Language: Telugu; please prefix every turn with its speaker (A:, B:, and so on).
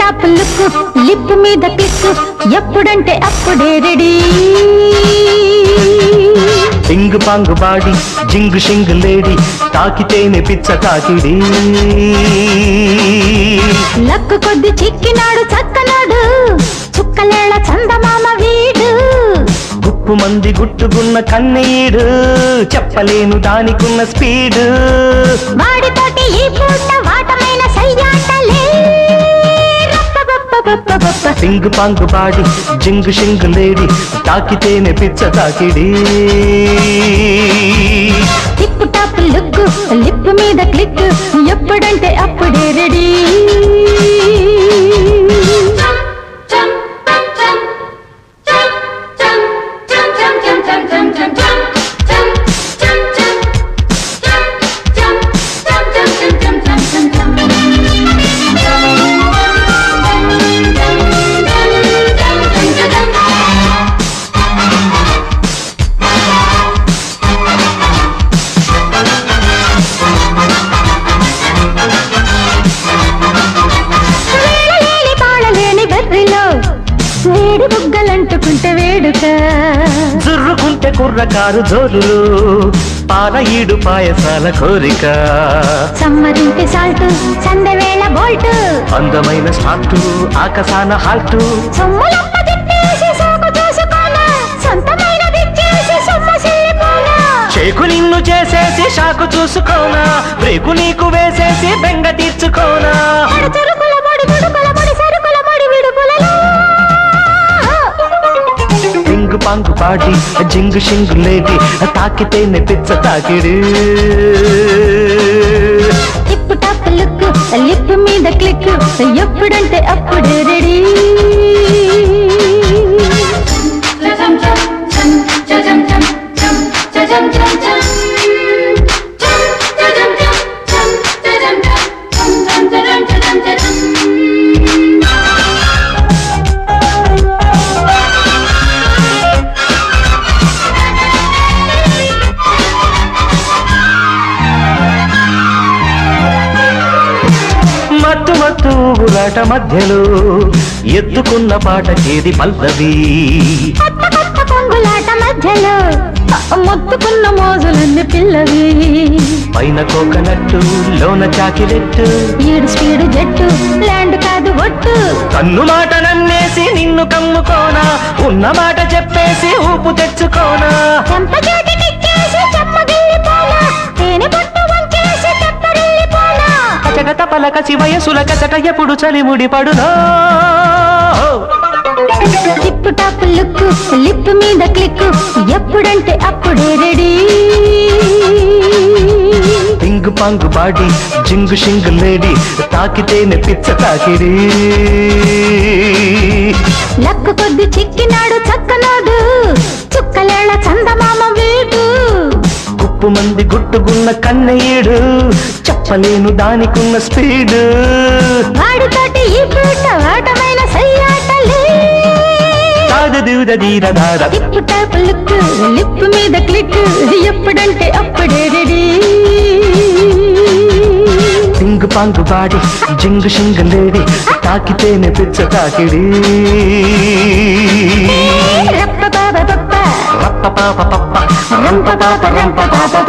A: టాప్ లిప్ మీద క్లిక్ ఎప్పుడంటే అప్పుడే రెడీ.
B: పింగు పాంగు బాడి జింగు షింగు లేడి తాకితేనే పిచ్చ తాకిడి.
A: లక్కు కొద్ది చిక్కినాడు చక్కనాడు చుక్కలేళ చందమామ వీడు.
B: గుప్పు మంది గుట్టుకున్న కన్నీడు చెప్పలేను దానికున్న స్పీడు.
A: రప్పబప్పబప్పబప్ప.
B: పాంగ్ పాడి జింగ్ షింగ్ లేడి తాకితేనే పిచ్చ తాకిడి
A: టిప్ టాప్ లుక్ లిప్ మీద క్లిక్ ఎప్పుడంటే అప్పుడే రెడీ బుగ్గలంటుకుంటే వేడుక.
B: జుర్రుకుంటే కుర్రకారు జోరులు పాల ఈడు పాయసాల కోరిక.
A: సమ్మరింటి సాల్ట్ సందవేళ బోల్ట్.
B: అందమైన స్టార్టు ఆకసాన హాల్టు. చేకు నిన్ను చేసేసి షాకు చూసుకోనా బ్రేకు నీకు వేసేసి బెంగ తీర్చుకోనా.
A: సాంగ్ పాడి
B: జింగు షింగు లేడి తాకితేనే పిచ్చ తాకిడు.
A: టిప్ టాప్ లుక్ లిప్ మీద క్లిక్ ఎప్పుడంటే అప్పుడు రెడీ.
B: ఊగులాట మధ్యలో ఎత్తుకున్న పల్లవి.
A: కొత్త కొంగులాట మధ్యలో మొత్తుకున్న మోజులన్నీ పిల్లవి.
B: పైన కోకనట్టు లోన చాకిరెట్టు
A: ఈడు స్పీడు జట్టు ల్యాండ్ కాదు ఒట్టు.
B: కన్ను మాట నన్నేసి నిన్ను కమ్ముకోనా ఉన్న మాట చెప్పేసి ఊపు తెచ్చుకోనా. కచట పలక శివయసుల కచట ఎప్పుడు చలిముడి పడునా
A: టిప్ టాప్ లుక్ లిప్ మీద క్లిక్ ఎప్పుడంటే అప్పుడే రెడీ.
B: పింగు పాంగు బాడి జింగు షింగు లేడి తాకితేనే పిచ్చ తాకిడి.
A: లక్కు కొద్ది చిక్కినాడు
B: గుప్పు మంది గుట్టుకున్న కన్నయ్యడు చెప్పలేను దానికున్న స్పీడు.
A: వాడితోటి ఈ పూట వాటమైన సయ్యాటలే.
B: కాదు దూద దీర దార
A: టిప్ టాప్ లుక్ లిప్ మీద క్లిక్ ఎప్పుడంటే అప్పుడే రెడీ.
B: పింగు పాంగు బాడి జింగు షింగు లేడి తాకితేనే పిచ్చ తాకిడి.
A: రప్ప
B: పాప